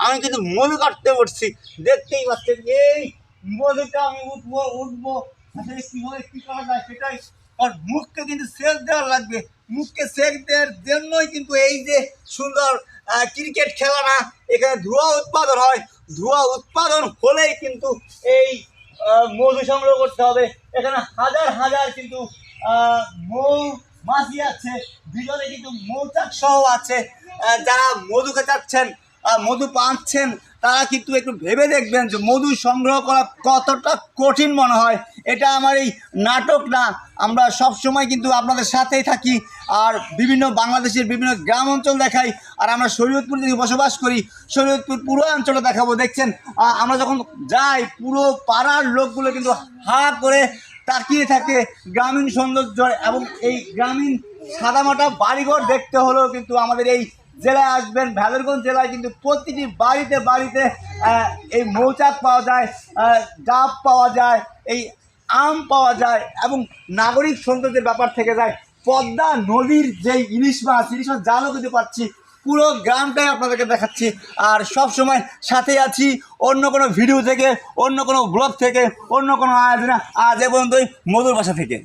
আমি কিন্তু মধু কাটতে পড়ছি দেখতেই পাচ্ছেন, এই মধুটা আমি উঠবো উঠবো। আসলে কীভাবে কী করা যায় সেটাই। আর মুখকে কিন্তু সেচ দেওয়া লাগবে। মুখকে সেচ দেওয়ার জন্যই কিন্তু এই যে সুন্দর ক্রিকেট খেলা না এখানে ধোঁয়া উৎপাদন হয়। ধোঁয়া উৎপাদন হলেই কিন্তু এই মধু সংগ্রহ করতে হবে। এখানে হাজার হাজার কিন্তু মৌ মাছি আছে ভিতরে কিন্তু মৌচাক সহ আছে। যারা মধুকে চাচ্ছেন মধু পাচ্ছেন তারা কিন্তু একটু ভেবে দেখবেন যে মধু সংগ্রহ করা কতটা কঠিন মনে হয়। এটা আমার এই নাটক না। আমরা সব সময় কিন্তু আপনাদের সাথেই থাকি আর বিভিন্ন বাংলাদেশের বিভিন্ন গ্রাম অঞ্চল দেখাই আর আমরা শরীয়তপুর থেকে বসবাস করি। শরীয়তপুর পুরো অঞ্চলে দেখাবো। দেখছেন আমরা যখন যাই, পুরো পাড়ার লোকগুলো কিন্তু হা করে তাকিয়ে থাকে গ্রামীণ সৌন্দর্য এবং এই গ্রামীণ সাদামাটা বাড়িঘর দেখতে হলেও কিন্তু আমাদের এই জেলায় আসবেন ভ্যালরগঞ্জ জেলায় কিন্তু প্রতিটি বাড়িতে বাড়িতে এই মৌচাক পাওয়া যায় ডাব পাওয়া যায়, এই আম পাওয়া যায় এবং নাগরিক সৌন্দর্যের ব্যাপার থেকে যায়। পদ্মা নদীর যে ইলিশ মাছ ইলিশ মাছ জালও কিন্তু পাচ্ছি পুরো গ্রামটাই আপনাদেরকে দেখাচ্ছি। আর সব সময় সাথে আছি, অন্য কোনো ভিডিও থেকে, অন্য কোনো ব্লগ থেকে, অন্য কোনো আয়োজনা, আজ এ পর্যন্তই মধুর বাসা থেকে।